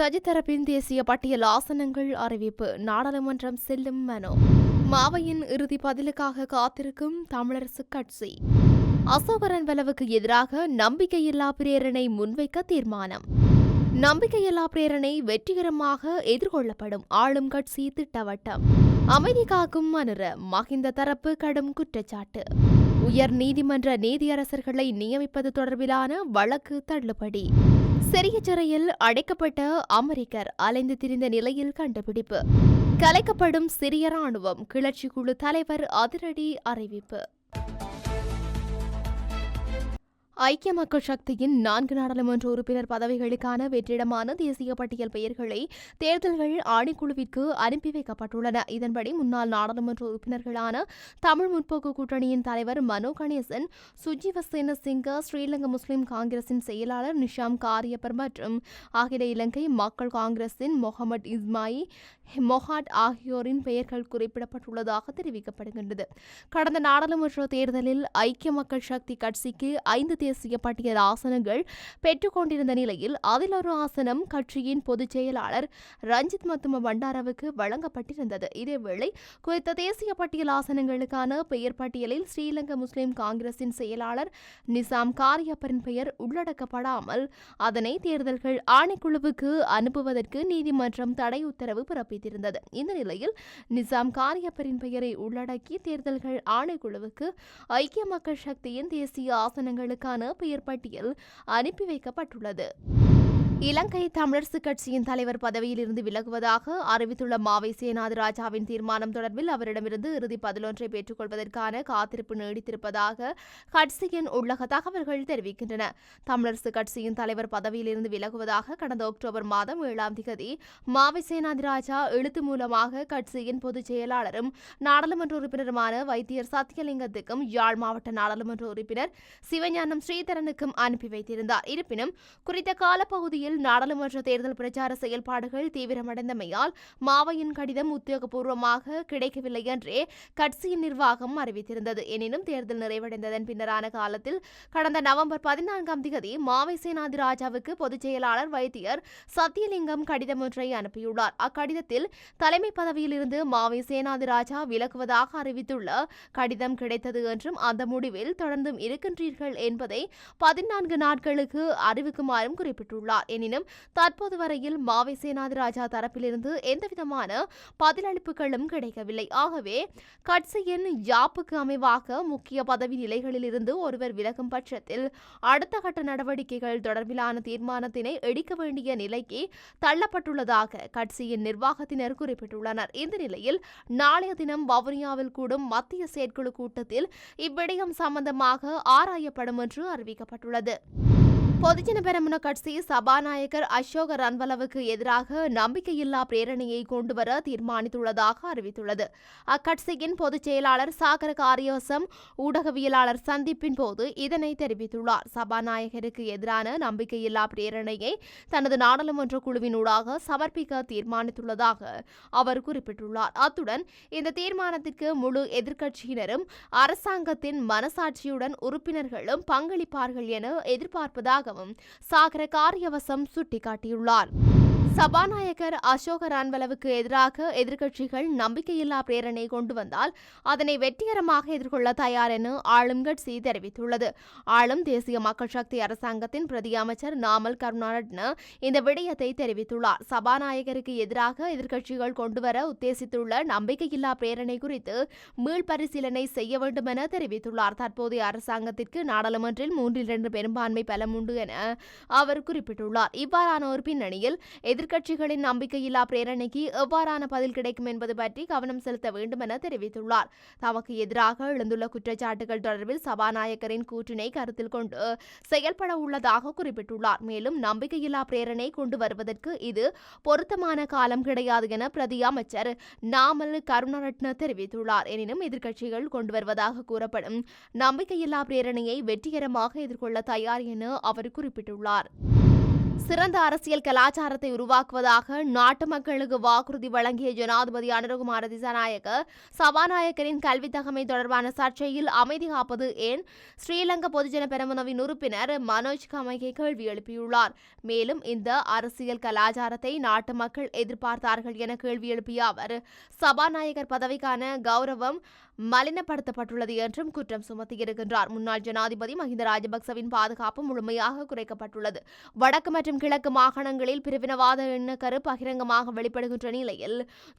சஜித் தரப்பின் தேசிய பட்டியல் ஆசனங்கள் அறிவிப்பு. நாடாளுமன்றம் செல்லும் மனு. மாவையின் இறுதி பதிலுக்காக காத்திருக்கும் தமிழரசு கட்சி. அசோகரன் வலவுக்கு எதிராக நம்பிக்கையில்லா பிரேரணை முன்வைக்க தீர்மானம். நம்பிக்கையில்லா பிரேரணை வெற்றிகரமாக எதிர்கொள்ளப்படும் ஆளும் கட்சி திட்டவட்டம். அமைதி காக்கும் மனுர மகிந்த தரப்பு கடும் குற்றச்சாட்டு. உயர் நீதிமன்ற நீதியரசர்களை நியமிப்பது தொடர்பிலான வழக்கு தள்ளுபடி. சிறிய சிறையில் அடைக்கப்பட்ட அமெரிக்கர் அலைந்து திரிந்த நிலையில் கண்டுபிடிப்பு. கலைக்கப்படும் சிறிய ராணுவம் கிளர்ச்சி குழு தலைவர் அதிரடி அறிவிப்பு. ஐக்கிய மக்கள் சக்தியின் நான்கு நாடாளுமன்ற உறுப்பினர் பதவிகளுக்கான வெற்றிடமான தேசிய பட்டியல் பெயர்களை தேர்தல்கள் ஆணைக்குழுவிற்கு அனுப்பி வைக்கப்பட்டுள்ளன. இதன்படி முன்னாள் நாடாளுமன்ற உறுப்பினர்களான தமிழ் முற்போக்கு கூட்டணியின் தலைவர் மனோ கணேசன் சுஜீவசேன சிங்க ஸ்ரீலங்கா முஸ்லிம் காங்கிரசின் செயலாளர் நிஷாம் காரியப்பர் மற்றும் அகில இலங்கை மக்கள் காங்கிரசின் முகமது இஸ்மாயி மொஹாட் ஆகியோரின் பெயர்கள் குறிப்பிடப்பட்டுள்ளதாக தெரிவிக்கப்படுகின்றது. கடந்த நாடாளுமன்ற தேர்தலில் ஐக்கிய மக்கள் சக்தி கட்சிக்கு ஐந்து தேசிய பட்டியல் ஆசனங்கள் பெற்றுக்கொண்டிருந்த நிலையில் அதில் ஒரு ஆசனம் கட்சியின் பொதுச் செயலாளர் ரஞ்சித் மத்தும பண்டாரவுக்கு வழங்கப்பட்டிருந்தது. இதேவேளை குறித்த தேசிய பட்டியல் ஆசனங்களுக்கான பெயர் பட்டியலில் ஸ்ரீலங்கா முஸ்லிம் காங்கிரசின் செயலாளர் நிசாம் காரியப்பரின் பெயர் உள்ளடக்கப்படாமல் அதனை தேர்தல்கள் ஆணைக்குழுவுக்கு அனுப்புவதற்கு நீதிமன்றம் தடை உத்தரவு பிறப்பித்திருந்தது இந்த நிலையில் நிசாம் காரியப்பரின் பெயரை உள்ளடக்கி தேர்தல்கள் ஆணைக்குழுவுக்கு ஐக்கிய மக்கள் சக்தியின் தேசிய ஆசனங்களுக்கான பெயர் பட்டியல் அனுப்பி வைக்கப்பட்டுள்ளது. இலங்கை தமிழரசு கட்சியின் தலைவர் பதவியிலிருந்து விலகுவதாக அறிவித்துள்ள மாவை சேனாதி ராஜாவின் தீர்மானம் தொடர்பில் அவரிடமிருந்து இறுதி பதிலொன்றை பெற்றுக்கொள்வதற்கான காத்திருப்பு நீடித்திருப்பதாக கட்சியின் உள்ளக தகவல்கள் தெரிவிக்கின்றன. தமிழரசு கட்சியின் தலைவர் பதவியிலிருந்து விலகுவதாக கடந்த அக்டோபர் மாதம் ஏழாம் திகதி மாவை சேனாதி ராஜா எழுத்து மூலமாக கட்சியின் பொதுச் செயலாளரும் நாடாளுமன்ற உறுப்பினருமான வைத்தியர் சத்தியலிங்கத்துக்கும் யாழ் மாவட்ட நாடாளுமன்ற உறுப்பினர் சிவஞானம் ஸ்ரீதரனுக்கும் அனுப்பி வைத்திருந்தார். இருப்பினும் குறித்த காலப்பகுதியில் நாடாளுமன்ற தேர்தல் பிரச்சார செயல்பாடுகள் தீவிரமடைந்தமையால் மாவையின் கடிதம் உத்தியோகபூர்வமாக கிடைக்கவில்லை என்றே கட்சியின் நிர்வாகம் அறிவித்திருந்தது. எனினும் தேர்தல் நிறைவடைந்ததன் பின்னரான காலத்தில் கடந்த நவம்பர் பதினான்காம் தேதி மாவை சேனாதி ராஜாவுக்கு பொதுச் செயலாளர் வைத்தியர் சத்தியலிங்கம் கடிதம் ஒன்றை அனுப்பியுள்ளார். அக்கடிதத்தில் தலைமை பதவியிலிருந்து மாவை சேனாதி ராஜா விலகுவதாக அறிவித்துள்ள கடிதம் கிடைத்தது என்றும் அந்த முடிவில் தொடர்ந்தும் இருக்கின்றீர்கள் என்பதை பதினான்கு நாட்களுக்கு அறிவிக்குமாறும் குறிப்பிட்டுள்ளார். எனினும் தற்போது வரையில் மாவை சேனாதிராஜா தரப்பிலிருந்து எந்தவிதமான பதிலளிப்புகளும் கிடைக்கவில்லை. ஆகவே கட்சியின் யாப்புக்கு அமைவாக முக்கிய பதவி நிலைகளில் இருந்து ஒருவர் விலகும் பட்சத்தில் அடுத்த கட்ட நடவடிக்கைகள் தொடர்பிலான தீர்மானத்தினை எடுக்க வேண்டிய நிலைக்கு தள்ளப்பட்டுள்ளதாக கட்சியின் நிர்வாகத்தினர் குறிப்பிட்டுள்ளனர். இந்த நிலையில் நாளைய தினம் வவுனியாவில் கூடும் மத்திய செயற்குழு கூட்டத்தில் இவ்விடயம் சம்பந்தமாக ஆராயப்படும் என்று அறிவிக்கப்பட்டுள்ளது. பொதுஜன பெரமுன கட்சி சபாநாயகர் அசோக ரன்வலவுக்கு எதிராக நம்பிக்கையில்லா பிரேரணையை கொண்டுவர தீர்மானித்துள்ளதாக அறிவித்துள்ளது. அக்கட்சியின் பொதுச் செயலாளர் சாகர காரியவசம் ஊடகவியலாளர் சந்திப்பின் போது இதனை தெரிவித்துள்ளார். சபாநாயகருக்கு எதிரான நம்பிக்கையில்லா பிரேரணையை தனது நாடாளுமன்ற குழுவினூடாக சமர்ப்பிக்க தீர்மானித்துள்ளதாக அவர் குறிப்பிட்டுள்ளார். அத்துடன் இந்த தீர்மானத்திற்கு முழு எதிர்க்கட்சியினரும் அரசாங்கத்தின் மனசாட்சியுடன் உறுப்பினர்களும் பங்களிப்பார்கள் என எதிர்பார்ப்பதாக உள்ளதாகவும் சாகர காரியவசம் சுட்டிக்காட்டியுள்ளார். சபாநாயகர் அசோக ரான்வலவுக்கு எதிராக எதிர்க்கட்சிகள் நம்பிக்கையில்லா பிரேரணை கொண்டு வந்தால் அதனை வெற்றிகரமாக எதிர்கொள்ள தயார் என ஆளும் கட்சி தெரிவித்துள்ளது. ஆளும் தேசிய மக்கள் சக்தி அரசாங்கத்தின் பிரதி அமைச்சர் நாமல் கருணாரட்ன இந்த விடயத்தை தெரிவித்துள்ளார். சபாநாயகருக்கு எதிராக எதிர்க்கட்சிகள் கொண்டுவர உத்தேசித்துள்ள நம்பிக்கையில்லா பிரேரணை குறித்து மீள்பரிசீலனை செய்ய வேண்டும் என தெரிவித்துள்ளார். தற்போதைய அரசாங்கத்திற்கு நாடாளுமன்றில் மூன்றில் இரண்டு பெரும்பான்மை பலம் உண்டு என அவர் குறிப்பிட்டுள்ளார். இவ்வாறான ஒரு பின்னணியில் எதிர்க்கட்சிகளின் நம்பிக்கையில்லா பிரேரணைக்கு எவ்வாறான பதில் கிடைக்கும் என்பது பற்றி கவனம் செலுத்த வேண்டும் என தெரிவித்துள்ளார். தமக்கு எதிராக எழுந்துள்ள குற்றச்சாட்டுகள் தொடர்பில் சபாநாயகரின் கூற்றினை கருத்தில் கொண்டு செயல்பட உள்ளதாக குறிப்பிட்டுள்ளார். மேலும் நம்பிக்கையில்லா பிரேரணை கொண்டு வருவதற்கு இது பொருத்தமான காலம் கிடையாது என பிரதி அமைச்சர் நாமல் கருணரட்ன தெரிவித்துள்ளார். எனினும் எதிர்க்கட்சிகள் கொண்டு வருவதாக கூறப்படும் நம்பிக்கையில்லா பிரேரணையை வெற்றிகரமாக எதிர்கொள்ள தயார் என அவர் குறிப்பிட்டுள்ளார். சிறந்த அரசியல் கலாச்சாரத்தை உருவாக்குவதாக நாட்டு மக்களுக்கு வாக்குறுதி வழங்கிய ஜனாதிபதி அனுரகுமார திசாநாயக்க சபாநாயகரின் கல்வி தகமை தொடர்பான சர்ச்சையில் அமைதி காப்பது ஏன்? ஸ்ரீலங்கா பொதுஜன பெரமுனவின் உறுப்பினர் மனோஜ் கமைகை கேள்வி எழுப்பியுள்ளார். மேலும் இந்த அரசியல் கலாச்சாரத்தை நாட்டு மக்கள் எதிர்பார்த்தார்கள் என கேள்வி எழுப்பிய அவர் சபாநாயகர் பதவிக்கான கௌரவம் மலினப்படுத்தப்பட்டுள்ளது என்றும் குற்றம் சுமத்தியிருக்கின்றார். முன்னாள் ஜனாதிபதி மஹிந்த ராஜபக்சவின் பாதுகாப்பு முழுமையாக குறைக்கப்பட்டுள்ளது. வடக்கு மற்றும் கிழக்கு மாகாணங்களில் பிரிவினவாத எண்ணக்கரு பகிரங்கமாக வெளிப்படுகின்ற நிலையில்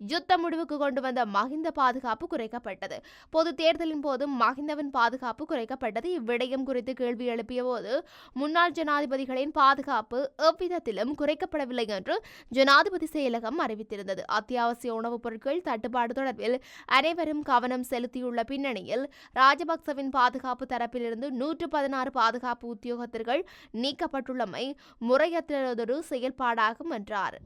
யுத்த முடிவுக்கு கொண்டு வந்த மஹிந்த பாதுகாப்பு குறைக்கப்பட்டது. பொது தேர்தலின் போது மஹிந்தவின் பாதுகாப்பு குறைக்கப்பட்டது. இவ்விடயம் குறித்து கேள்வி எழுப்பிய போது முன்னாள் ஜனாதிபதிகளின் பாதுகாப்பு எவ்விதத்திலும் குறைக்கப்படவில்லை என்று ஜனாதிபதி செயலகம் அறிவித்திருந்தது. அத்தியாவசிய உணவுப் பொருட்கள் தட்டுப்பாடு தொடர்பில் அனைவரும் கவனம் செலுத்தியுள்ள பின்னணியில் ராஜபக்சவின் பாதுகாப்பு தரப்பிலிருந்து நூற்று பதினாறு பாதுகாப்பு உத்தியோகத்தர்கள் நீக்கப்பட்டுள்ளமை மாற்றுவதொரு செயல்பாடாகும் என்றார்.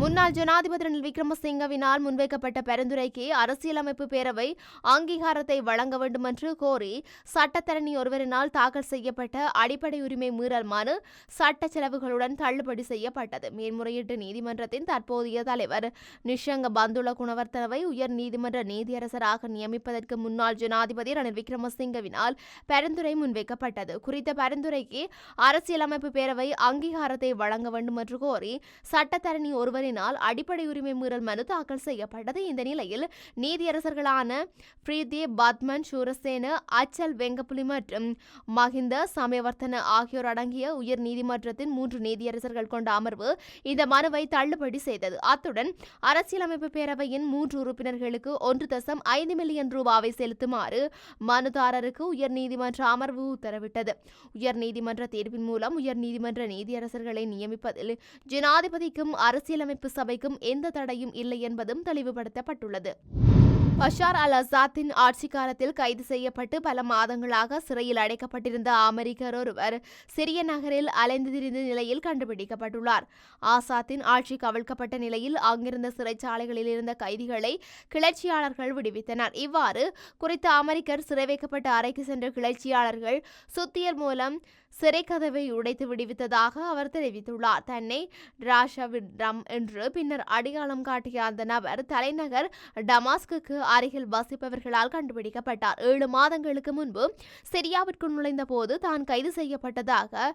முன்னாள் ஜனாதிபதி ரணில் விக்ரமசிங்கவினால் முன்வைக்கப்பட்ட பரிந்துரைக்கு அரசியலமைப்பு பேரவை அங்கீகாரத்தை வழங்க வேண்டும் என்று கோரி சட்டத்தரணி ஒருவரினால் தாக்கல் செய்யப்பட்ட அடிப்படை உரிமை மீறல் மனு சட்ட செலவுகளுடன் தள்ளுபடி செய்யப்பட்டது. மேல்முறையீட்டு நீதிமன்றத்தின் தற்போதைய தலைவர் நிஷங்க பந்துல குணவர்த்தனவை உயர் நீதிமன்ற நீதியரசராக நியமிப்பதற்கு முன்னாள் ஜனாதிபதி ரணில் விக்ரமசிங்கவினால் பரிந்துரை முன்வைக்கப்பட்டது. குறித்த பரிந்துரைக்கு அரசியலமைப்பு பேரவை அங்கீகாரத்தை வழங்க வேண்டும் என்று கோரி சட்டத்தரணி ஒருவர் ஒருவரினால் அடிப்படை உரிமை மீறல் மனு தாக்கல் செய்யப்பட்டது. இந்த நிலையில் நீதியரசர்களான பிரீதி பத்மன் சூரசேன அச்சல் வெங்கப்புலி மற்றும் மஹிந்த சமயவர்த்தன ஆகியோர் அடங்கிய உயர் நீதிமன்றத்தின் மூன்று நீதியரசர்கள் கொண்ட அமர்வு இந்த மனுவை தள்ளுபடி செய்தது. அத்துடன் அரசியலமைப்பு பேரவையின் மூன்று உறுப்பினர்களுக்கு ஒன்று தசம் ஐந்து மில்லியன் ரூபாவை செலுத்துமாறு மனுதாரருக்கு உயர்நீதிமன்ற அமர்வு உத்தரவிட்டது. உயர்நீதிமன்ற தீர்ப்பின் மூலம் உயர்நீதிமன்ற நீதியரசர்களை நியமிப்பதில் ஜனாதிபதிக்கும் அரசியலமைப்பு அரசியலமைப்பு சபைக்கும் எந்த தடையும் இல்லை என்பதும் தெளிவுபடுத்தப்பட்டுள்ளது. பஷார் அல் அசாத்தின் ஆட்சி காலத்தில் கைது செய்யப்பட்டு பல மாதங்களாக சிறையில் அடைக்கப்பட்டிருந்த அமெரிக்கர் ஒருவர் சிறிய நகரில் அலைந்து திரிந்த நிலையில் கண்டுபிடிக்கப்பட்டுள்ளார். ஆசாத்தின் ஆட்சி கவிழ்க்கப்பட்ட நிலையில் அங்கிருந்த சிறைச்சாலைகளில் இருந்த கைதிகளை கிளர்ச்சியாளர்கள் விடுவித்தனர். இவ்வாறு குறித்த அமெரிக்கர் சிறை வைக்கப்பட்ட அறைக்கு சென்ற கிளர்ச்சியாளர்கள் சுத்தியர் மூலம் சிறைக்கதவை உடைத்து விடுவித்ததாக அவர் தெரிவித்துள்ளார். தன்னை ராஷாவிடம் என்று பின்னர் அடையாளம் காட்டிய அந்த நபர் தலைநகர் டமாஸ்குக்கு அருகில் வசிப்பவர்களால் கண்டுபிடிக்கப்பட்டார். ஏழு மாதங்களுக்கு முன்பு சிரியாவிற்குள் நுழைந்த போது தான் கைது செய்யப்பட்டதாக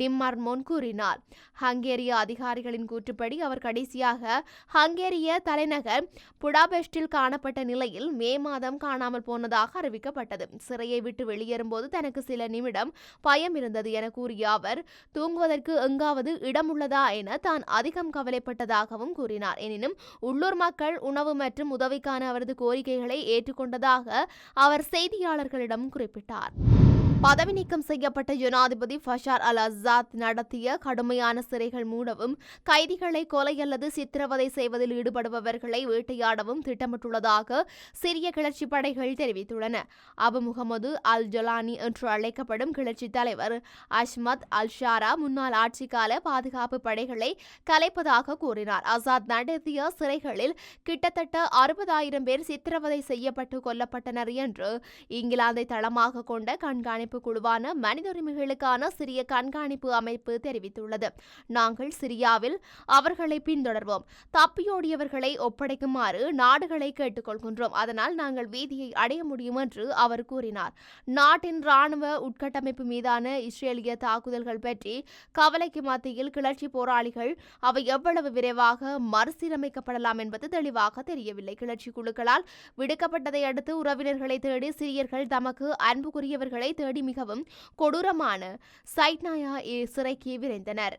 டிம்மர்மோன் கூறினார். ஹங்கேரிய அதிகாரிகளின் கூற்றுப்படி அவர் கடைசியாக ஹங்கேரிய தலைநகர் புடாபெஸ்டில் காணப்பட்ட நிலையில் மே மாதம் காணாமல் போனதாக அறிவிக்கப்பட்டது. சிறையை விட்டு வெளியேறும்போது தனக்கு சில நிமிடம் பயம் இருந்தது என கூறிய அவர் தூங்குவதற்கு எங்காவது இடம் உள்ளதா என தான் அதிகம் கவலைப்பட்டதாகவும் கூறினார். எனினும் உள்ளூர் மக்கள் உணவு மற்றும் உதவிக்கான அவரது கோரிக்கைகளை ஏற்றுக்கொண்டதாக அவர் செய்தியாளர்களிடம் குறிப்பிட்டார். பதவி நீக்கம் செய்யப்பட்ட ஜனாதிபதி ஃபஷார் அல் அசாத் நடத்திய கடுமையான சிறைகள் மூடவும் கைதிகளை கொலை அல்லது சித்திரவதை செய்வதில் ஈடுபடுபவர்களை வேட்டையாடவும் திட்டமிட்டுள்ளதாக சிறிய கிளர்ச்சி படைகள் தெரிவித்துள்ளன. அபு முகமது அல் ஜலானி என்று அழைக்கப்படும் கிளர்ச்சி தலைவர் அஷ்மத் அல் ஷாரா முன்னாள் ஆட்சிக்கால பாதுகாப்பு படைகளை கலைப்பதாக கூறினார். அசாத் நடத்திய சிறைகளில் கிட்டத்தட்ட அறுபதாயிரம் பேர் சித்திரவதை செய்யப்பட்டு கொல்லப்பட்டனர் என்று இங்கிலாந்தை தளமாக கொண்ட கண்காணிப்பு கண்காணிப்பு குழுவான மனித உரிமைகளுக்கான சிறிய கண்காணிப்பு அமைப்பு தெரிவித்துள்ளது. நாங்கள் சிரியாவில் அவர்களை பின்தொடர்வோம். தப்பியோடியவர்களை ஒப்படைக்குமாறு நாடுகளை கேட்டுக்கொள்கின்றோம். அதனால் நாங்கள் வீதியை அடைய முடியும் என்று அவர் கூறினார். நாட்டின் ராணுவ உட்கட்டமைப்பு மீதான இஸ்ரேலிய தாக்குதல்கள் பற்றி கவலைக்கு மத்தியில் கிளர்ச்சி போராளிகள் அவை எவ்வளவு விரைவாக மறுசீரமைக்கப்படலாம் என்பது தெளிவாக தெரியவில்லை. கிளர்ச்சி குழுக்களால் விடுக்கப்பட்டதை அடுத்து உறவினர்களை தேடி சிறியர்கள் தமக்கு அன்புக்குரியவர்களை தேடி மிகவும் கொடூரமான சைட்னாயா சிறைக்கு விரைந்தனர்.